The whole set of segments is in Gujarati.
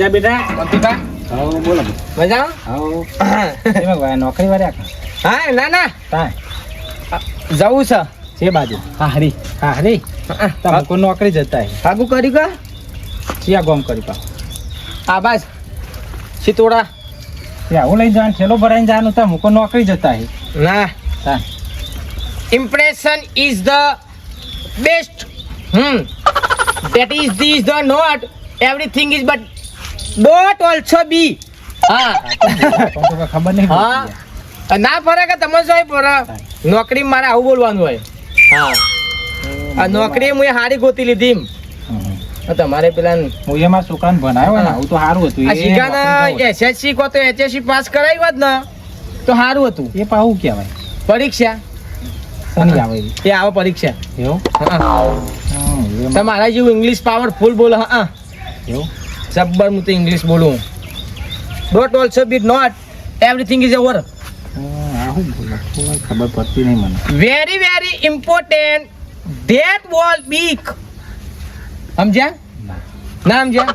જા બેટા? પંતુકા હા બોલો. મજા હા નોકરી વાળા કા? હા ના ના. હા જવું છે. છે બાજુ. હા હરી. હા હરી. તમે કોઈ નોકરી જતા આગું કર્યું કા? ચિયા ગોમ કરી પા આ બસ સિતોડા તે આવું લઈ જવાનું? છેલ્લો ભરાઈને જવાનું તમે કોઈ નોકરી જતા હે. ના. હા impression is the best hmm. That is this the not everything is but don't also be. હા. ખબર નહીં હા. ના ફરે કે તમે શું ફરે? નોકરી મારે આવું બોલવાનું હોય. હા. આ નોકરી હું હારી ગોતી લીધી એમ. તમારે પેલા હું એમાં છોકરાને ભણાયો ને આવું તો સારું હતું. જવું. એસએસસી કો તો એચએસસી પાસ કરાવી હોત ને તો સારું હતું. એ પાવું કહેવાય? પરીક્ષા. શનિ આવે એ. આવે પરીક્ષા. એવું? હા. તમારા જેવું ઇંગ્લિશ પાવરફુલ બોલો હા. એવું? જબ્બર હું તો ઇંગ્લિશ બોલું. Dot also be not everything is over ખબર પડતી નહીં મને. Very very important that will be સમજ્યા? ના. સમજ્યા?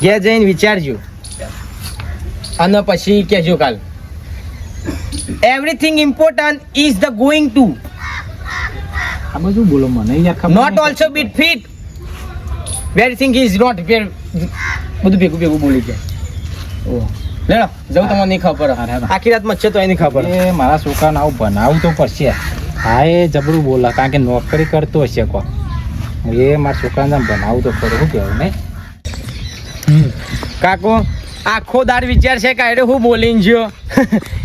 ઘેર જઈને વિચારજો. અને પછી કહેજો કાલ. Everything important is the going to આ બધું બોલો મને. Not also bit fit everything is not બધું ભેગું ભેગું બોલી જાય ઓહ. લેડો જવું તમને નહીં ખબર. આખી રાત છે તો એની ખબર. એ મારા છોકરાને આવું બનાવું તો પડશે. હા એ જબરું બોલા કારણ કે નોકરી કરતો હશે કો એ મારા છોકરાને બનાવું તો ખરું શું કહેવું નહીં? કાકો આખો દાર વિચાર છે કાયરે હું બોલીને જો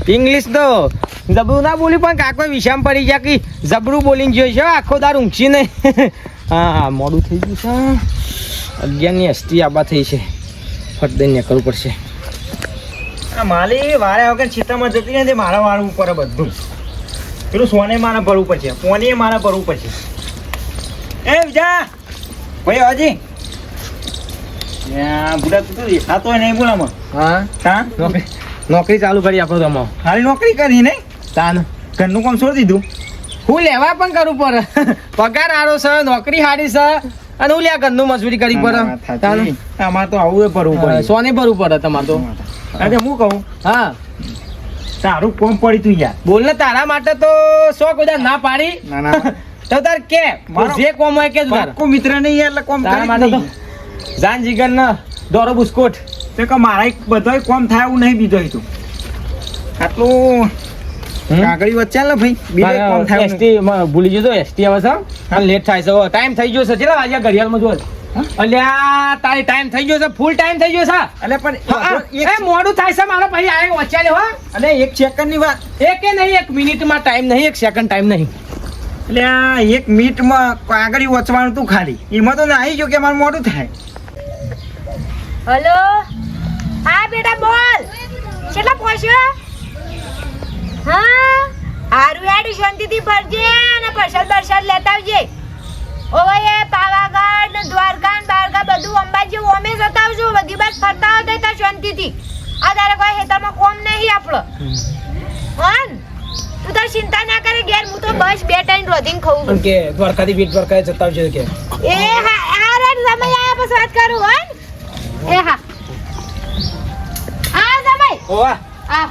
ઇંગ્લિશ તો જબરું ના બોલ્યું પણ કાકો વિશામ પડી ગયા કે જબરું બોલીને જ્યો છે આખો દાર ઊંઘી નહીં. હા હા મોડું થઈ ગયું છે. અગિયારની અસ્થિ આબા થઈ છે. ફટ દઈને કરવું પડશે. આ માલી વારે વગર ચિત્તામાં જતી નથી મારા વાળ ઉપર બધું. પેલું સોને મારે ભરવું પડશે. પોને મારે ભરવું પડશે. એ બીજા ભાઈ હજી? બુડા તું તો દેખાતો નહીં બોલામાં હા? તા નોકરી નોકરી ચાલુ કરી આપો તમે. ખાલી નોકરી કરી નહીં? તાન. ઘરનું કામ છોડી દીધું? હું લેવા પણ કરું પડે પગાર સારો છે નોકરી સારી છે. અને હું લ્યા ઘરનું મજૂરી કરી પડે. અમારે તો આવું ભરવું પડે. સોને ભરવું પડે તમારે તો. અરે હું કહું? હા. તારું કોમ પડી તું યાર. બોલ ને તારા માટે તો સો કોઈ ના પાડી. ના ના. તો તાર કે જે કોમ હોય કે જ મિત્ર નહીં એટલે કોમ તારા માટે તો. જાન જીગર ના દોરો બુસ્કોટ. તે કે મારા બધોય કોમ થાય એવું નહીં બીજો તું. આટલું કાગળી વચ્ચે ને ભાઈ? બીજો કોમ થાય એસટી ભૂલી જજો એસટી આવે છે અને લેટ થાય છે. ટાઈમ થઈ ગયો છે કેટલા વાગ્યા ઘડિયાળમાં જો અલ્યા તારી ટાઈમ થઈ ગયો છે ફૂલ ટાઈમ થઈ ગયો છે. એટલે પણ એ મોડું થાય છે મારો ભાઈ આયો વચ્ચે હો. અને એક સેકન્ડની વાત. એક કે નહીં એક મિનિટમાં ટાઈમ નહીં એક સેકન્ડ ટાઈમ નહીં. એટલે આ એક મિનિટમાં કાગળી વચવાનું તું ખાલી. એમાં તો ના આવી ગયો કે મારું મોડું થાય? હલો? હા બેટા બોલ. કેટલા પહોંચ્યો? હા? હારું હેડ શાંતિથી ફરજે અને પ્રસાદ બરસાદ લેતા આવજે. ઓય એ પાવાગઢ ને દ્વારકા ને બારકા બધું અંબાજી ઓમે જતા આવજો. બધી બાદ ફરતા હતા શાંતિથી. આ તારે કોઈ હેતરમાં કોમ નહીં આપણો. હન? તું તાર ચિંતા ના કરે ઘેર હું તો બસ બે ટાઈમ રોધીને ખાઉં છું. કે દ્વારકાથી બીટ દ્વારકા જતા આવજો કે. એ હા હા રે સમય આયા પછી વાત કરું હન? એ હા. હા સમય. ઓવા હા.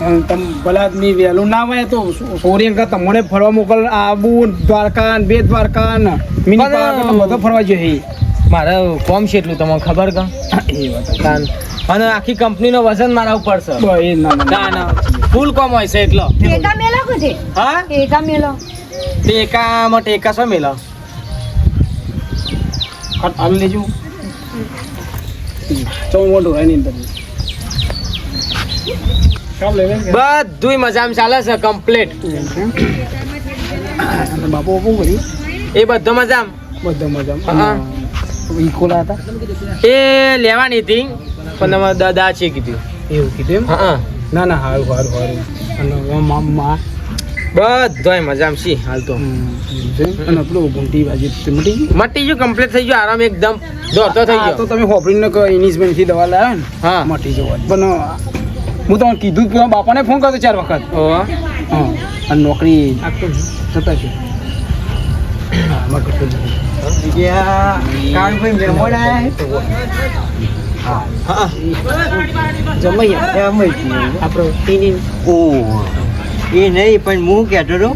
તમ ભલા આદમી વહેલું ના હોય તો સોરી કે તમને ફરવા મોકલ આબુ દ્વારકા બે દ્વારકા મિની બધો ફરવા જોઈએ. મારે કોમ છે એટલું તમને ખબર કા? એ વાત અને આખી કંપનીનો વજન મારા ઉપર છે. એ ના ના ફૂલ કોમ હોય છે એટલો. ટેકા મેલો કુછે હા? ટેકા મેલો. ટેકામાં ટેકા શું મેલો? હાલ લેજો. ચોમોડો હે ની અંદર. બધુંય મજામાં ચાલે છે કમ્પ્લીટ બાપુ શું કર્યું? એ બધો મજામાં. બધો મજા હા. ઈકોલા હતા? એ લેવાની હતી પણ અમારા દાદા છે કીધું. એવું કીધું એમ? હા. ના ના સારું સારું સારું અને મા મા? મજામાં છે હાલ તો. અને આપણું ઘૂંટી બાજી મટી ગયું? મટી ગયું કમ્પ્લીટ થઈ ગયું આરામ એકદમ દોડતો થઈ ગયો. તો તમે હોપરીને કે ઇનિશમેન્ટથી દવા લાવ્યા ને? હા. મટી જવા પણ હું તમને કીધું કે બાપાને ફોન કરતો ચાર વખત. અને નોકરી થતા છે. એ નહીં પણ હું કહેતો હતો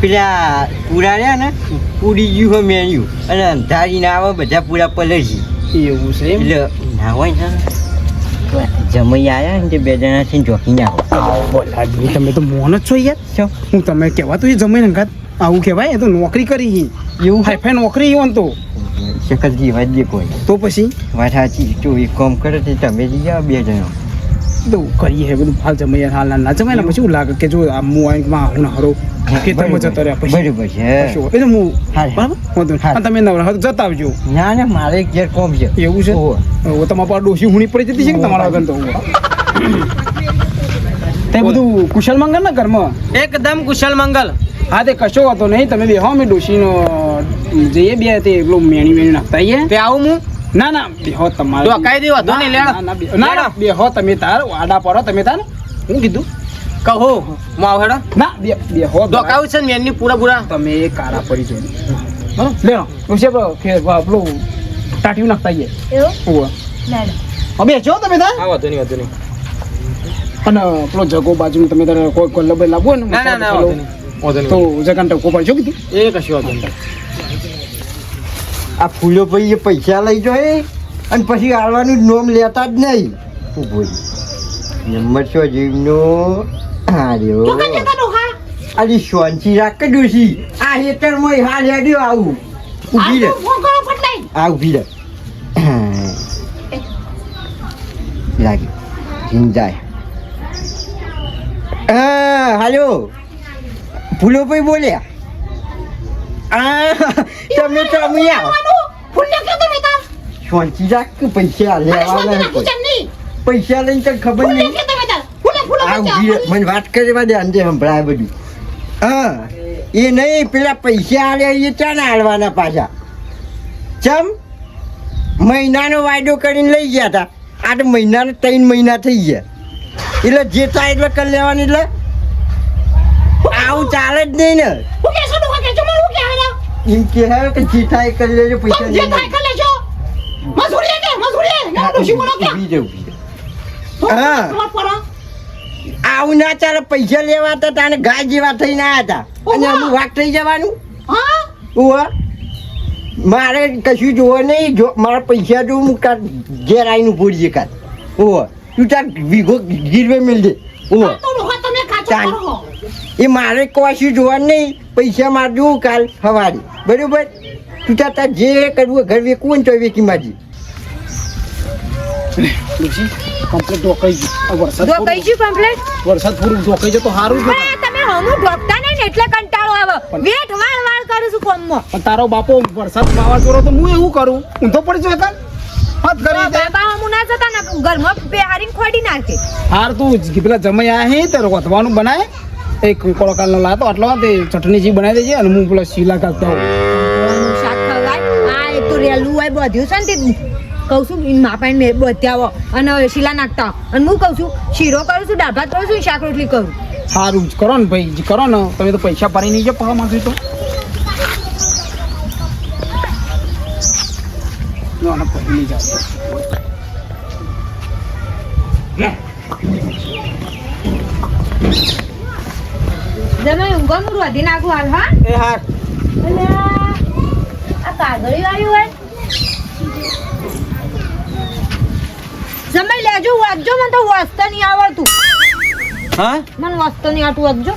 પેલા પૂરા રહ્યા ને પૂરી ગયું હોય મેન્યુ. અને અંધારી ના આવે બધા પૂરા પલળી એવું છે એમ? એટલે ના હોય ને. જમાઈ આયા ને બે જણા છે તમે તો મોન જ છો યાર. હું તમે કહેવા તો એ જમીન અંગાત આવું કહેવાય તો નોકરી કરી હી. એવું? હાઈફાઈ નોકરી હોન તો. શકલજી વાત દે કોઈ. તો પછી? વાત સાચી જો એક કામ કરે તમે જઈ જાઓ બે જણા. તો કરીએ હે બધું હાલ જમાઈએ હાલ ના જમાઈ ને પછી એવું લાગે કે જો આ આઈ આંખમાં હું હરો કે તમે જતો રહ્યા પછી. બરાબર છે. એટલે હું બરાબર? વાંધો તમે નવરા હતો જતા આવજો. ના ના મારે ઘેર કોમ છે. એવું છે? ઓ તમારા પર ડોસી હુણી પડી જતી છે કે તમારા વગર તો? તે બધું કુશલ મંગલ ને ઘરમાં એકદમ કુશલ મંગલ. હા તે કશો વાતો નહીં. તમે બેહો અમે ડોશીનો જઈએ બે તે એટલું મેણી મેણી નાખતા તે આવું હું ના ના બેહો તમારે જો કાંઈ દેવા વાંધો નહીં, ના, ના, બે- ના ના બેહો તમે તાર આડા પડો તમે તાર. હું કીધું? કહો માવ હેડો. ના બે બેહો દો કાવ છે ને એની પૂરા પૂરા. તમે કારા પડી જો હા લેણો. ઉસે આપણો કે આપણું ટાટી નાખતા આઈએ. એવું? ઓવા ના હવે જો તમે તાર? આવો વાંધો નહીં વાંધો નહીં. અને પેલો જગો બાજુ તમે તારે કોઈ કોલ્લબ લાવવો ને ના ના ના તો જગાન ટકો પાડજો કીધું. એ કશું વાંધો નહીં. આ ફૂલો ભાઈ એ પૈસા લઈ જોઈએ અને પછી આવવાનું નોમ લેતા જ નહીં. હું રહી. નંબર છો જીવનો. હાર્યો અરે શાંતિ રાખ ડોશી આ હેતરમાં હાલ હેડ્યો આવું. ઊભી રહે. આ ઊભી રહે. લાગે. જિંદાય હા હાલો. ફૂલો ભાઈ બોલ્યા. આ તમે તો અમે આવો. શાંતિ રાખ કે પૈસા લેવાના કોઈ. પૈસા લઈને તને ખબર નહીં. મને વાત કરવા દે અંજે સંભળાય બધું. હા એ નહીં પેલા પૈસા આલે એ ક્યાં ના હાલવાના પાછા. ચમ? મહિનાનો વાયદો કરીને લઈ ગયા હતા આ તો મહિનાના ત્રણ મહિના થઈ ગયા. એટલે જે થાય એટલે કરી લેવાની એટલે. આવું ચાલે જ નહીં ને. એમ કે હે કે જે થાય એ કરી લેજો. પૈસા લઈને હા, ઊભી રહે, ઊભી રહે. હા. આવું ના ચાલે પૈસા લેવા હતા તાને ગાય જેવા થઈને આવ્યા હતા. અને અમુક વાક થઈ જવાનું. ઉવા મારે કશું જોવો નહીં જો મારા પૈસા જો હું કાં ઘેર આવીને ભૂલીએ કાં? ઉવા તું તાર વીઘો ગીરવે મિલ દે. ઉવા એ મારે કશું જોવાનું નહીં પૈસા માર જોઉં કાલ સવારે બરોબર? તું તાર તાર જે કરવું ઘર વેકવું ને તો વેકી માજી કમ્પ્લીટ ગયું. વરસાદ જો પૂરું- કમ્પ્લેટ વરસાદ પૂરું ઢોકાઈ જાય સારું તમે હમું ઢોકતા નહીં એટલે કંટાળો આવે. વેઠ વાળ વાળ કરું છું કોમમાં. પણ તારો બાપો વરસાદ વાવાઝોડો તો હું એવું કરું? ઊંધો પડી જાય કાન હાથ કરી દે બાબા હમું ના જતા ને ઘરમાં બેહારીને ખોડી નાખે. હાર તું પેલા જમાઈ આયા હે તારે વધવાનું બનાય? એક કોળકાલ નો લાતો આટલો તે ચટણી જી બનાવી દેજે અને હું પેલા શીલા કાઢતા હોઉં શાક ખવાય. આ એક તો રેલું હોય બધ્યું છે ને તે. કહું છું ઈન માપાઈને મેં અને શીલા નાખતા. અને હું કહું છું શીરો કરું છું દાળ ભાત કરું છું શાક રોટલી કરું. સારું જ કરો ને ભાઈ કરો ને. તમે તો પૈસા પાડી નહીં જો પાવા માંગો તો ના, ના, પડી નહીં જાવ. જમાઈ ઊંઘો હું રોધી નાખું હાલ હા? એ હા અને આ કાગળી વાળી હોય. જમાઈ લેજો વાંચજો મને તો વાસ્તા નહીં આવડતું. હા? મને વાસ્તા નહીં આવતું વાંચજો.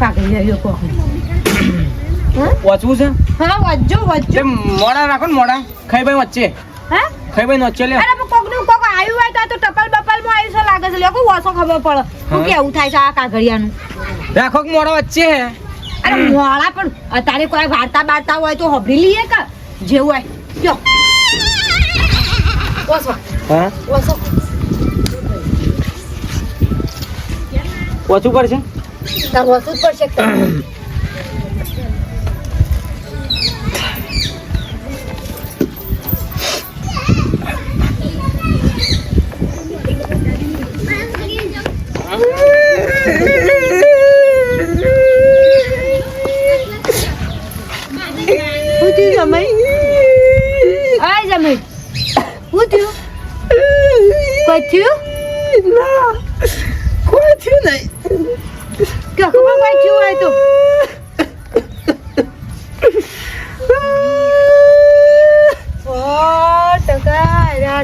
કાગળી કહો. હા? વાંચવું છે? હા વાંચજો વાંચજો. મોડા રાખો ને મોડા. ખાઈ ભાઈ વચ્ચે. હા? ખાઈ ભાઈ વચ્ચે લે અરે કોકનું કોક આવ્યું હોય તો ટપાલ બપાલમાં આવ્યું છે લાગે છે. લોકો વાસો ખબર પડે. હું. કેવું થાય છે આ કાગળિયાનું? રાખો કે મોડા વચ્ચે હે. અરે મોળા પણ અત્યારે કોઈ વાર્તા બાર્તા હોય તો હબરી લઈએ કે? જેવું હોય. જો વાસો. હા? વાસો. વાંચવું પડશે? તાર વાસું પડશે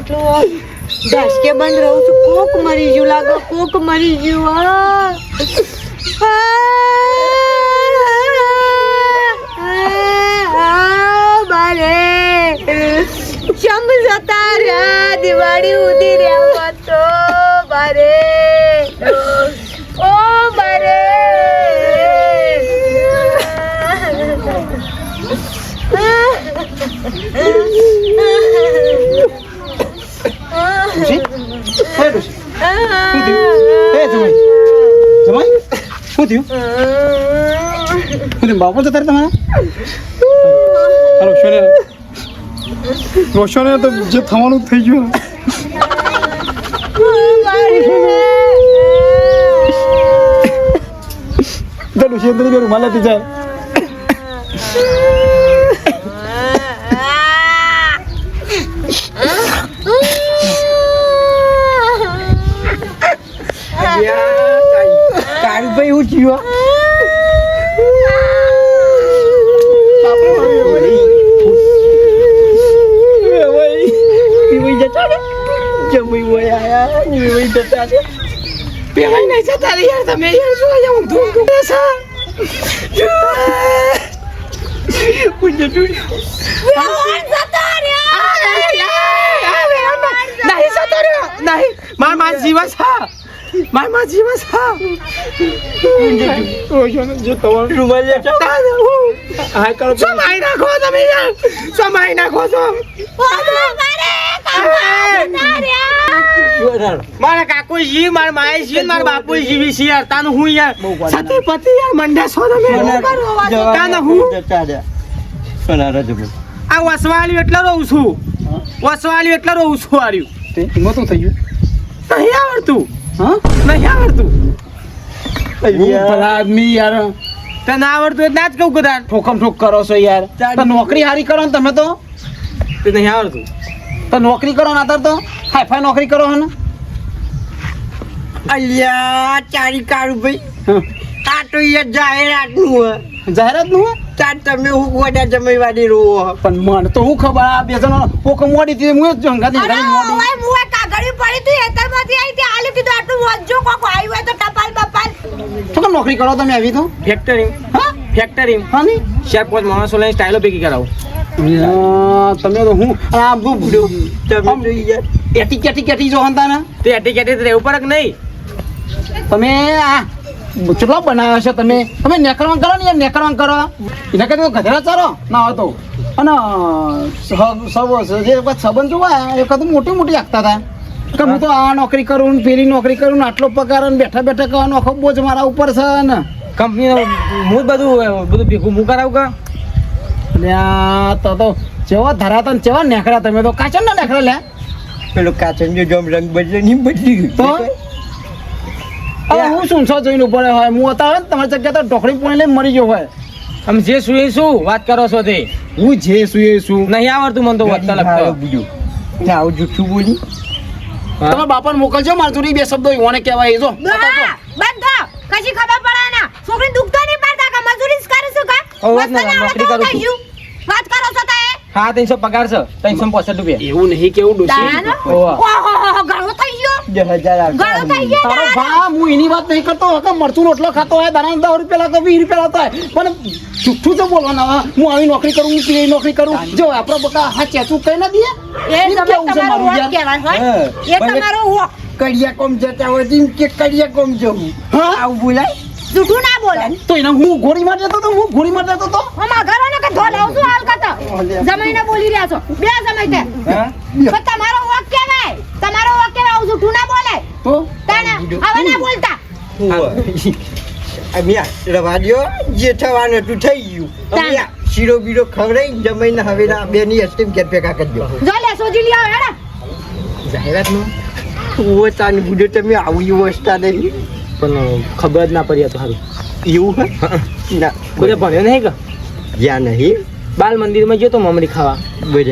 આટલું ધસકે બંધ રહું છું. કોક મરી ગયું લાગો, કોક મરી ગયું ચમ જતા રહ્યા, દિવાળી ઉધી રહ્યા તો, બારે ઓ બારે ડોશી હે ડોશી શું થયું હે જમાઈ જમાઈ શું થયું શું થયું બાપુ જતા તમે તમારા? રોશને તો જે થવાનું જ થઈ ગયું. તો અંદર બે રૂમાલ લેતી જાય. કાળુભાઈ હું થયું પેલા નહીં જતા રે યાર તમે યાર શું અહીંયા ઊંધું ઊંધું બેસા નહીં જતો રહ્યો નહીં મારમાં જીવસ હા મારમાં જીવસ હા રોશને જે થવાનું રૂમાલ લેતા હા કરો સમાઈ નાખો તમે યાર સમાઈ નાખો છો મારા કાકુ જી મારા માએ જી મારા બાપુ જીવી છે યાર. તાનું હું યાર? સતી પતિ યાર તાનું હું? આ વસવાલ્યું એટલે રહું છું. વસવાલ્યું એટલે રહું છું આર્યું એમાં શું થઈ ગયું? નહીં આવડતું. હા? નહીં આવડતું. ભલા આદમી યાર. તને આવડતું એટલે જ કહું કદાચ. ઠોકમ ઠોક કરો છો યાર. નોકરી હારી કરો ને તમે તો? તે નહીં આવડતું. તો નોકરી કરો ના તો? હાઈ ફાઈ નોકરી કરો હે ને અલ્યા ચારી કાળું ભાઈ. હા. આ તો યાર જાહેરાતનું હે. જાહેરાતનું હે? તાર તમે હું ગોડા જમઈવાડી રો હો. પણ મને તો હું ખબર આ બે જણો પોક મોડી હતી હું જ જંગાતી ઘણી મોડી. તો કેમ નોકરી કરો તમે આવી તો? ફેક્ટરી હા? ફેક્ટરી હા ની? ચાર પાંચ માણસો લઈને સ્ટાઇલો ભેગી કરાવું. તમે તો હું આ બહુ ભૂલ્યો? તમે એટી કેટી કેટી જો હતા ને? તે એટી કેટી રહેવું પડે કે નહીં? તમે આ ચૂલો બનાવ્યો છે તમે? તમે નેકરવાન કરો ને યાર કરો. એના કરતા તો ગધેડા ચારો? ના હોય તો. અને જે વખત સંબંધ જોવા એ વખત મોટી મોટી આખતા હતા. કે હું તો આ નોકરી કરું ને પેલી નોકરી કરું ને આટલો પગાર ને બેઠા બેઠા કરવાનો આખો બોજ મારા ઉપર છે ને. કંપનીનો હું જ બધું બધું ભેગું હું કરાવું કા? તો તો જેવા ધરાતા ને જેવા તમે તો કાચા ના નેકળે લે પેલો કાચંજો જોમ રંગ બદલે નહીં બદલી ગયું તો હવે હું શું છો જોઈને ઉપર હોય હું હતા તમારી જગ્યા તો ઢોકળી પૂણે લઈને મરી ગયો હોય આમ જે શું શું વાત કરો છો તે હું જે છું એ શું નહીં આવડતું મને તો વધતા લગતા બીજું આવું જૂઠું બોલી તમે બાપાને મોકલજો મારા જોડે બે શબ્દો ઈવોને કહેવાય જો બંધો કશી ખબર પડે ના છોકરી દુખતો નોકરી કરું છું. વાત કરો છો તે હા ત્રણસો પગાર છે. ત્રણસો પોસઠ રૂપિયા. એવું નહીં કેવું દાનો? ઓવા. ઓહો, ઘણો થઈ ગયો. ઘણો થઈ ગયો તારો ભા હું એની વાત નહીં કરતો. હકે મરચું રોટલો ખાતો હોય દાણા દસ રૂપિયા લાગતો વીસ રૂપિયા લાગતો હોય. પણ જુઠ્ઠું તો બોલવાના હું આવી નોકરી કરું હું પેલી નોકરી કરું. જો આપણો બકા હા ચેચું કઈ ના દે. એ કેવું છે મારું યાર? કહેવાય, હોય? હા. એ તમારો કડિયા કોમ જતા હોય કે કડિયા કોમ જવું. હા? આવું બોલાય? જૂઠું ના બોલે. તો એને હું ગોળી માર દેતો તો હું ગોળી માર દેતો તો? આમાં ઘરોને કે ધોલ આવું છું હાલ કતો જમાઈને બોલી રહ્યા છો. બે જમાઈ તે. હા? પણ તમારો વાક કેવાય તમારો વાક કેવાય આવું જૂઠું ના બોલે. તો? તાણે હવે ના બોલતા. અમિયા રવા દ્યો જે થવાનું હતું થઈ ગયું. અમિયા શીરો બીરો ખવડાઈ જમીને હવે ના બે ની હસ્તી ઘેર ભેગા કરજો જો લે સોજી લ્યો હેડા. જાહેરાતનું ઓ તાન બુડો તમે આવું વસ્તા નહીં પણ ખબર જ ના પડી તો સારું એવું હે? ના. બધા ભણ્યો નહીં કે? જ્યાં નહીં. બાલ મંદિરમાં ગયો તો મમરી ખાવા.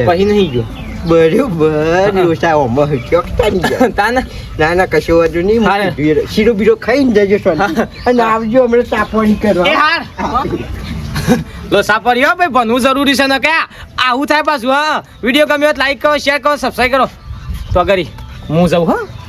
પછી નહીં ગયો. બરોબર ડોસા ઓમાં નહીં ના ના કશો વાંધો નહીં. શીરો બીરો ખાઈને જજો સોના. અને આવજો હમણાં એ કરવા. હાર. લો સાપર્યો ભાઈ ભણવું જરૂરી છે ને કે આવું થાય પાછું હા. વીડિયો ગમ્યો લાઈક કરો શેર કરો સબસ્ક્રાઈબ કરો. તો કરી હું જાઉં હા.